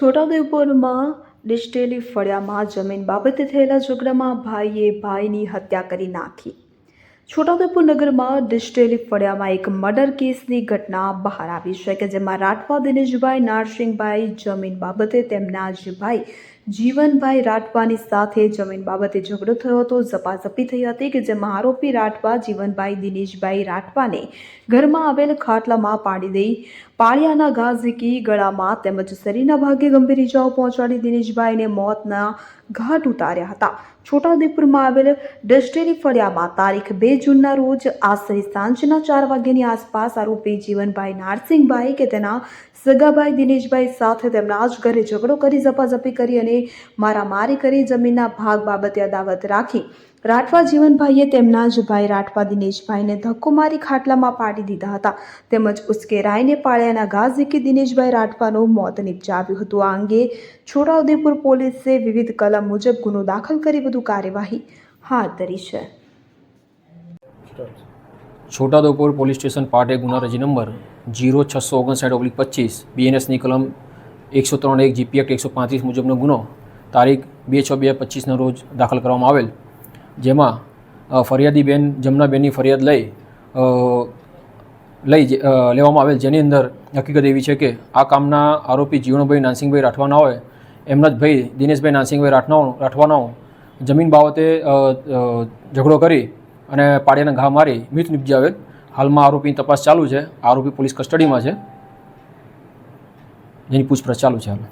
છોટાઉદેપુરમાં ડિસ્ટેલી ફળિયામાં જમીન બાબતે થયેલા ઝઘડામાં ભાઈએ ભાઈની હત્યા કરી નાખી. છોટાઉદેપુર નગરમાં ડિસ્ટેલી ફળિયામાં એક મર્ડર કેસની ઘટના બહાર આવી છે કે જેમાં રાઠવા દિનેશભાઈ, નારસિંહભાઈ, જમીન બાબતે તેમના જ ભાઈ જીવનભાઈ રાઠવાની સાથે જમીન બાબતે ઝઘડો થયો હતો. ઝપાઝપી થઈ હતી કે જેમાં આરોપી રાઠવા જીવનભાઈ દિનેશભાઈ રાઠવાને ઘરમાં આવેલ ખાટલામાં પાડી દઈ પાળિયાના ઘા ઝીકી ગળામાં તેમજ શરીરના ભાગે ગંભીર ઇજાઓ પહોંચાડી દિનેશભાઈને મોતના ઘાટ ઉતાર્યા હતા. છોટાઉદેપુરમાં આવેલ ડસ્ટેરી ફળિયામાં તારીખ બે જૂનના રોજ આશરે સાંજના ચાર વાગ્યાની આસપાસ આરોપી જીવનભાઈ નારસિંહભાઈ કે તેના સગાભાઈ દિનેશભાઈ સાથે તેમના જ ઘરે ઝઘડો કરી ઝપાઝપી કરી અને મારામારી કરી જમીનના ભાગ બાબતે અદાવત રાખી. રાઠવા જીવનભાઈએ તેમના જ ભાઈ રાઠવા દિનેશભાઈને ધક્કો મારી ખાટલામાં પાડી દીધા હતા. તેમજ ઉશ્કેરાઈને પાળ્યાના ઘા ઝીકી દિનેશભાઈ રાઠવાનું મોત નિપજાવ્યું હતું. આ અંગે છોટાઉદેપુર પોલીસે વિવિધ કલમ મુજબ ગુનો દાખલ કરી વધુ કાર્યવાહી હાથ ધરી છે. છોટાઉદેપુર પોલીસ સ્ટેશન પાટે ગુના રજી નંબર જીરો છસો ઓગણસાઠ ઓબ્લિક પચીસ બીએનએસની કલમ એકસો ત્રણ એક જીપી એક્ટ એકસો પાંત્રીસ મુજબનો ગુનો, તારીખ બે છ બે પચીસના રોજ દાખલ કરવામાં આવેલ. જેમાં ફરિયાદી બેન, જમનાબેનની ફરિયાદ લઈ લઈ લેવામાં આવેલ. જેની અંદર હકીકત એવી છે કે આ કામના આરોપી જીવણભાઈ નાનસિંહભાઈ રાઠવાના હોય એમના જ ભાઈ દિનેશભાઈ નાનસિંહભાઈ રાઠવાનો, રાઠવાનાઓ જમીન બાબતે ઝઘડો કરી અને પાડિયાના ઘા મારી મૃત નિપજાવેલ હાલમાં આરોપીની તપાસ ચાલુ છે. આરોપી પોલીસ કસ્ટડીમાં છે. જેની પૂછપરછ ચાલુ છે હાલ.